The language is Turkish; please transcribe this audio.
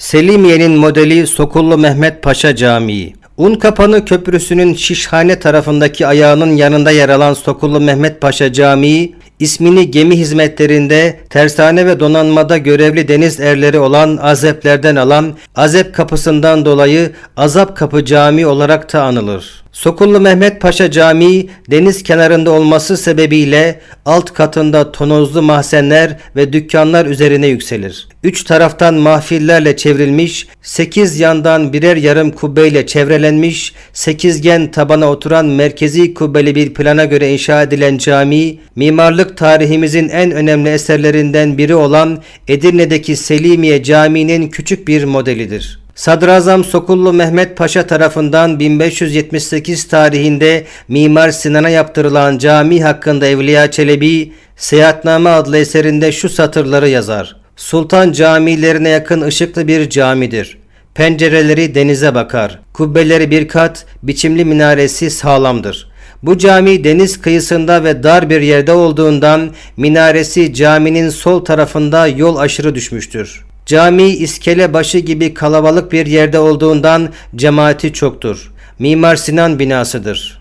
Selimiye'nin modeli Sokullu Mehmet Paşa Camii. Unkapanı Köprüsü'nün Şişhane tarafındaki ayağının yanında yer alan Sokullu Mehmet Paşa Camii, ismini gemi hizmetlerinde tersane ve donanmada görevli deniz erleri olan Azeplerden alan Azep Kapısı'ndan dolayı Azap Kapı Camii olarak da anılır. Sokullu Mehmet Paşa Camii deniz kenarında olması sebebiyle alt katında tonozlu mahzenler ve dükkanlar üzerine yükselir. Üç taraftan mahfillerle çevrilmiş, sekiz yandan birer yarım kubbeyle çevrelenmiş, sekizgen tabana oturan merkezi kubbeli bir plana göre inşa edilen cami, mimarlık tarihimizin en önemli eserlerinden biri olan Edirne'deki Selimiye Camii'nin küçük bir modelidir. Sadrazam Sokullu Mehmet Paşa tarafından 1578 tarihinde Mimar Sinan'a yaptırılan cami hakkında Evliya Çelebi, Seyahatname adlı eserinde şu satırları yazar. Sultan camilerine yakın ışıklı bir camidir. Pencereleri denize bakar. Kubbeleri bir kat, biçimli minaresi sağlamdır. Bu cami deniz kıyısında ve dar bir yerde olduğundan minaresi caminin sol tarafında yol aşırı düşmüştür. Cami iskele başı gibi kalabalık bir yerde olduğundan cemaati çoktur. Mimar Sinan binasıdır.